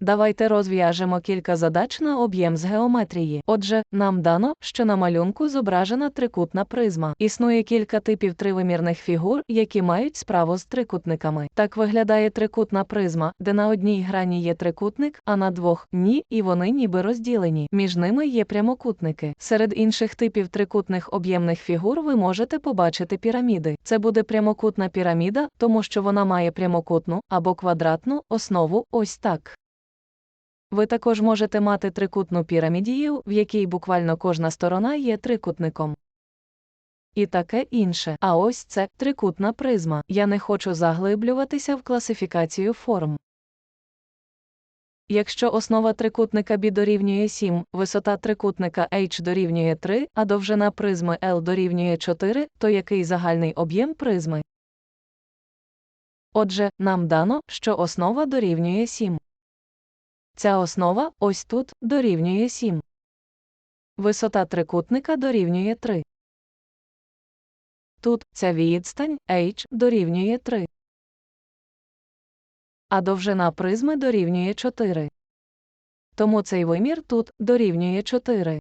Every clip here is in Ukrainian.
Давайте розв'яжемо кілька задач на об'єм з геометрії. Отже, нам дано, що на малюнку зображена трикутна призма. Існує кілька типів тривимірних фігур, які мають справу з трикутниками. Так виглядає трикутна призма, де на одній грані є трикутник, а на двох ні, і вони ніби розділені. Між ними є прямокутники. Серед інших типів трикутних об'ємних фігур ви можете побачити піраміди. Це буде прямокутна піраміда, тому що вона має прямокутну або квадратну основу ось так. Ви також можете мати трикутну пірамідію, в якій буквально кожна сторона є трикутником. І таке інше. А ось це трикутна призма. Я не хочу заглиблюватися в класифікацію форм. Якщо основа трикутника B дорівнює 7, висота трикутника H дорівнює 3, а довжина призми L дорівнює 4, то який загальний об'єм призми? Отже, нам дано, що основа дорівнює 7. Ця основа ось тут дорівнює 7. Висота трикутника дорівнює 3. Тут ця відстань h дорівнює 3. А довжина призми дорівнює 4. Тому цей вимір тут дорівнює 4.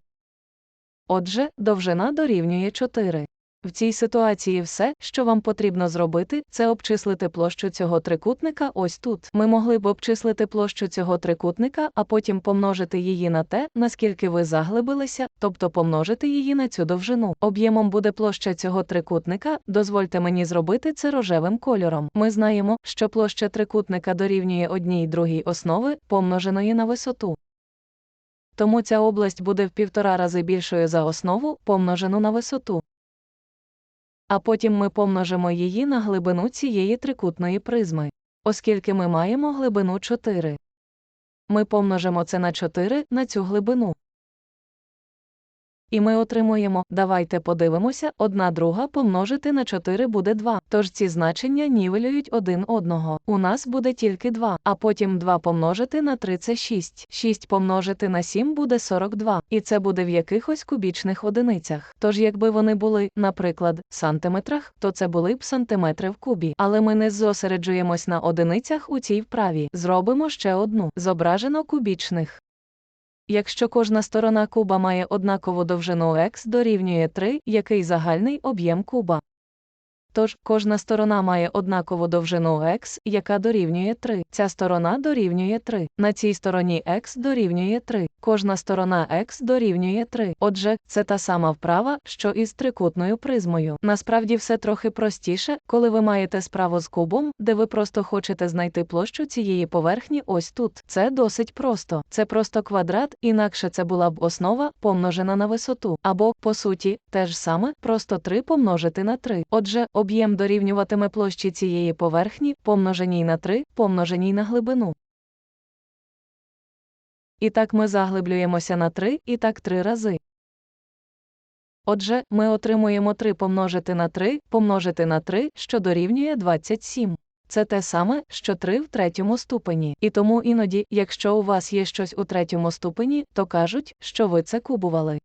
Отже, довжина дорівнює 4. В цій ситуації все, що вам потрібно зробити, це обчислити площу цього трикутника ось тут. Ми могли б обчислити площу цього трикутника, а потім помножити її на те, наскільки ви заглибилися, тобто помножити її на цю довжину. Об'ємом буде площа цього трикутника, дозвольте мені зробити це рожевим кольором. Ми знаємо, що площа трикутника дорівнює одній другій основи, помноженої на висоту. Тому ця область буде в півтора рази більшою за основу, помножену на висоту а потім ми помножимо її на глибину цієї трикутної призми. Оскільки ми маємо глибину 4. Ми помножимо це на 4 на цю глибину. І ми отримуємо, давайте подивимося, одна друга помножити на 4 буде 2. Тож ці значення нівелюють один одного. У нас буде тільки 2, а потім 2 помножити на 3 це 6. 6 помножити на 7 буде 42. І це буде в якихось кубічних одиницях. Тож якби вони були, наприклад, сантиметрах, то це були б сантиметри в кубі. Але ми не зосереджуємось на одиницях у цій вправі. Зробимо ще одну. Зображено кубічних. Якщо кожна сторона куба має однакову довжину x дорівнює 3, який загальний об'єм куба? Тож, кожна сторона має однакову довжину x, яка дорівнює 3. Ця сторона дорівнює 3. На цій стороні x дорівнює 3. Кожна сторона x дорівнює 3. Отже, це та сама вправа, що і з трикутною призмою. Насправді все трохи простіше, коли ви маєте справу з кубом, де ви просто хочете знайти площу цієї поверхні ось тут. Це досить просто. Це просто квадрат, інакше це була б основа, помножена на висоту. Або, по суті, те ж саме, просто 3 помножити на 3. Отже, об'єм дорівнюватиме площі цієї поверхні, помноженій на 3, помноженій на глибину. І так ми заглиблюємося на 3, і так 3 рази. Отже, ми отримуємо 3 помножити на 3, помножити на 3, що дорівнює 27. Це те саме, що 3 в третьому ступені. І тому іноді, якщо у вас є щось у третьому ступені, то кажуть, що ви це кубували.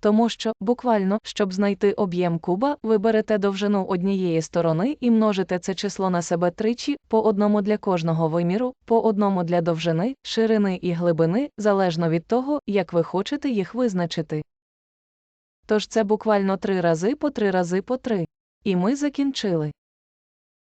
Тому що, буквально, щоб знайти об'єм куба, ви берете довжину однієї сторони і множите це число на себе тричі, по одному для кожного виміру, по одному для довжини, ширини і глибини, залежно від того, як ви хочете їх визначити. Тож це буквально три рази по три рази по три. І ми закінчили.